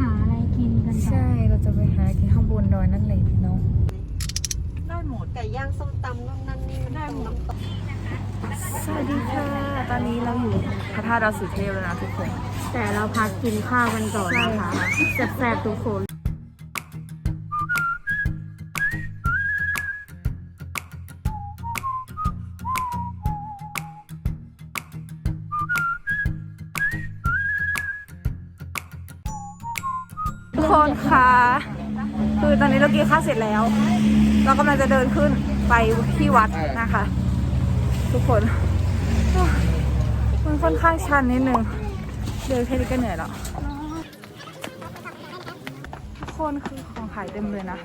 หาอะไรกินกันใช่เราจะไปหากินข้างบนดอยนั่นเลยเนาะได้หมดไก่ย่างส้มตำนู่นนั่นนี่ได้หมดสวัสดีค่ะ ตอนนี้เราอยู่พระธาตุดอยสุเทพแล้วนะทุกคน แต่เราพักกินข้าวกันก่อนนะคะใช่แซ่บๆทุกคน คนคะคือตอนนี้เรากินข้าวเสร็จแล้ว เรากำลังจะเดินขึ้นไปที่วัดนะคะ ทุกคนมันค่อนข้างชันนิดนึง เดินแค่นี้ก็เหนื่อยแล้วทุกคนคือของขายเต็มเลยนะ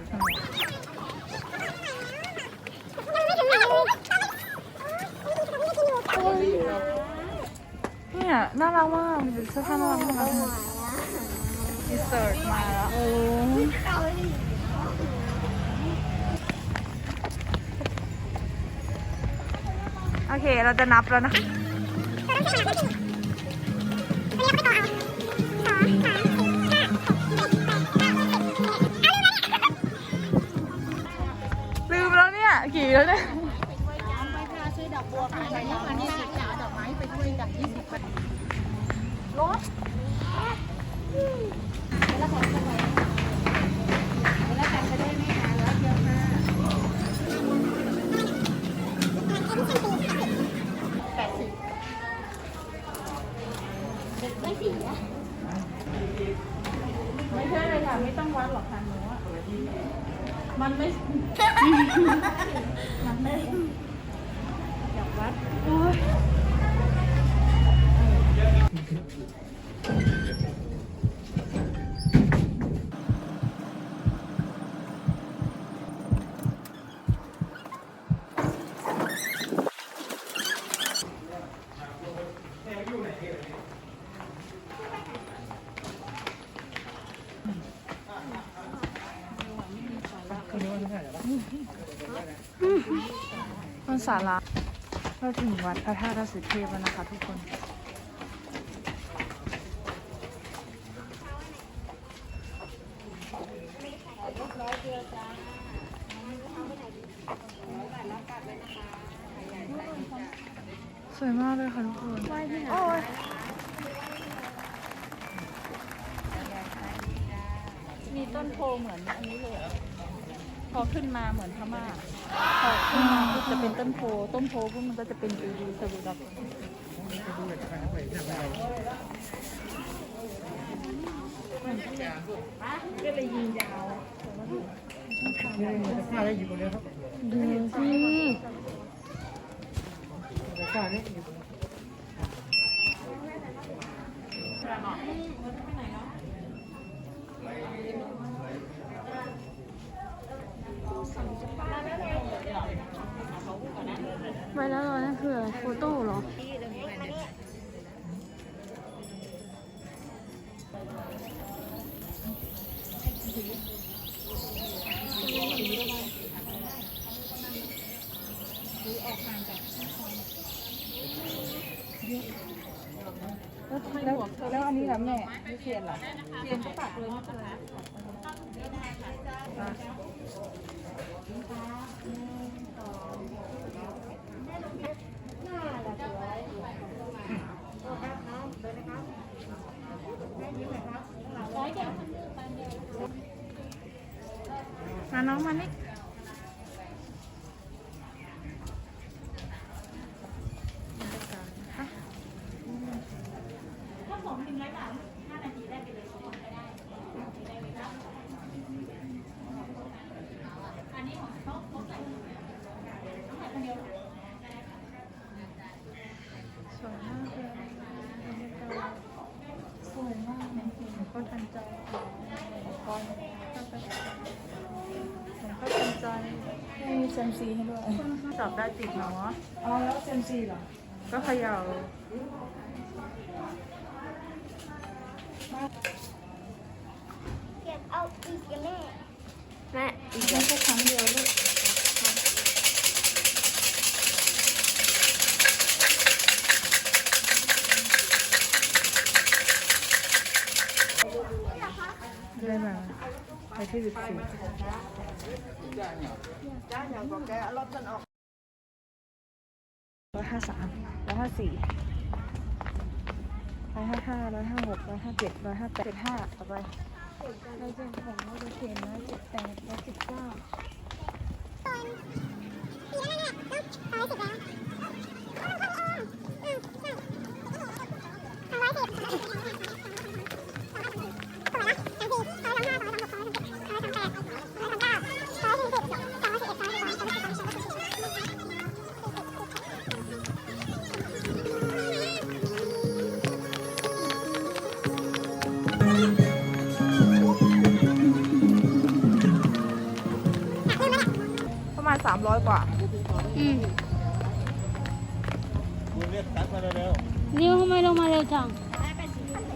เนี่ยน่ารักมากมีเสื้อผ้าน่ารักมาก เซอร์มาแล้วโอเค เราจะนับแล้วนะลืมแล้วเนี่ย กี่แล้วเนี่ยไม่ ไม่ใช่เลยค่ะ ไม่ต้องวัดหรอกค่ะหนูอะมันไม่ มันไม่อยากวัดโอ้ย มันสาระเราถึงวัดพระธาตุสุเทพแล้วนะคะทุกคนสวยมากเลยค่ะทุกคนโอ้ยมีต้นโพเหมือนอันนี้เลย พอขึ้นมาเหมือนพม่าพอขึ้นมาปุ๊บจะเป็นต้นโพต้นโพพวกมันก็จะเป็นดูดูสวีดับก็เลยยิงยาวดูสิไว้แล้วเหรอนั่นคืออะไร โฟโต้เหรอแล้วแล้วอันนี้ล่ะแม่ไม่เทียนหรอเทียนก็ปักเลยไม่เป็นไรอะมา น้องมานี่เซมซีให้ด้วยสอบได้ติดเนาะอ๋อแล้วเซมซีเหรอ ก็เขย่าเก็บเอาอีกกับแม่แม่อีกแค่ครั้งเดียวลูก ได้มาไปที่สิบสี่ร้อยห้าสามร้อยห้าสี่ร้อยห้าห้าร้อยห้าหกร้อยห้าเจ็ดร้อยห้าแปดเจ็ดห้าต่อไปเราจะบอกว่าจะเขียนร้อยเจ็ดแปด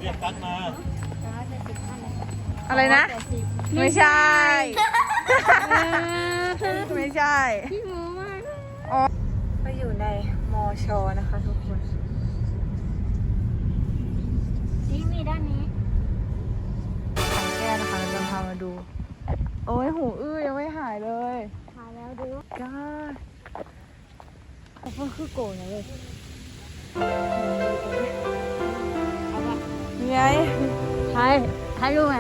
รียกตั๊กมาอะไรนะ ไม่ใช่ ไม่ใช่พี่หมูมากอ๋อเราอยู่ในมอชอนะคะทุกคน นี่มีด้านนี้ขันแก้วนะคะเราจะพามาดู โอ้ยหูอื้อยังไม่หายเลยถ่ายแล้วดูก้าเขาเพิ่งคือโกรธนะเลยมี ไงถ่ายถ่ายรูปไหม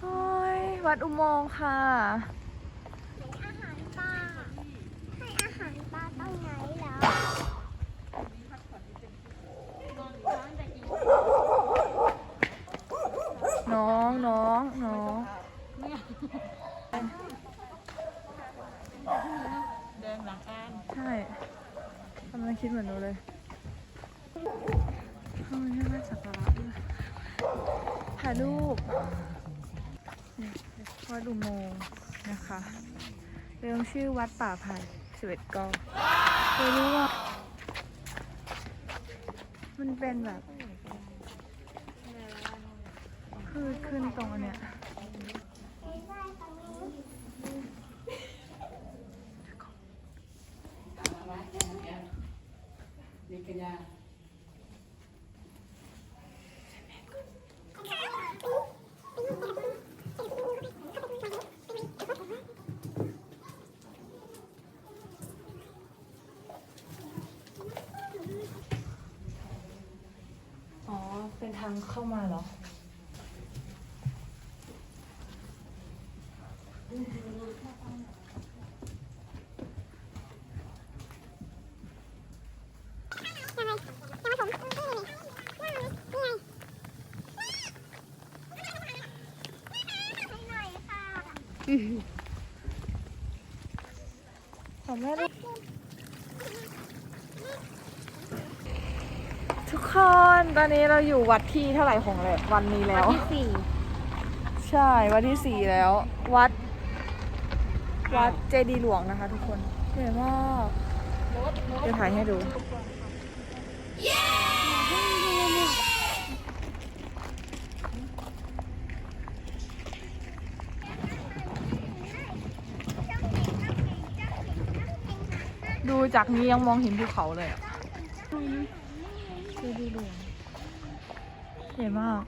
โอ้ยวัดอุโมงค์ค่ะอาหารปลาให้อาหารปลาต้องไหนแล้วน้องน้องน้อง แดงหลังอ่านใช่กำลังคิดเหมือนหนูเลยเข้ามาที่วัดสักการะด้วยถ่ายรูปนี่วัดอุโมงค์นะคะเรื่องชื่อวัดป่าไผ่สิบเอ็ดกอเคยรู้ว่า มันเป็นแบบ คือขึ้นตรงอันเนี้ย อ๋อ เป็นทางเข้ามาเหรอ ขอ แม่ด้วยทุกคนตอนนี้เราอยู่วัดที่เท่าไหร่ของเลยวันนี้แล้วที่สี่ใช่วัดที่สี่แล้ว วัด วัดเจดีย์หลวงนะคะ ทุกคนสวยมากเดี๋ยวถ่ายให้ดู จากนี้ยังมองเห็นภูเขาเลยอะเจดีย์หลวงใหญ่มาก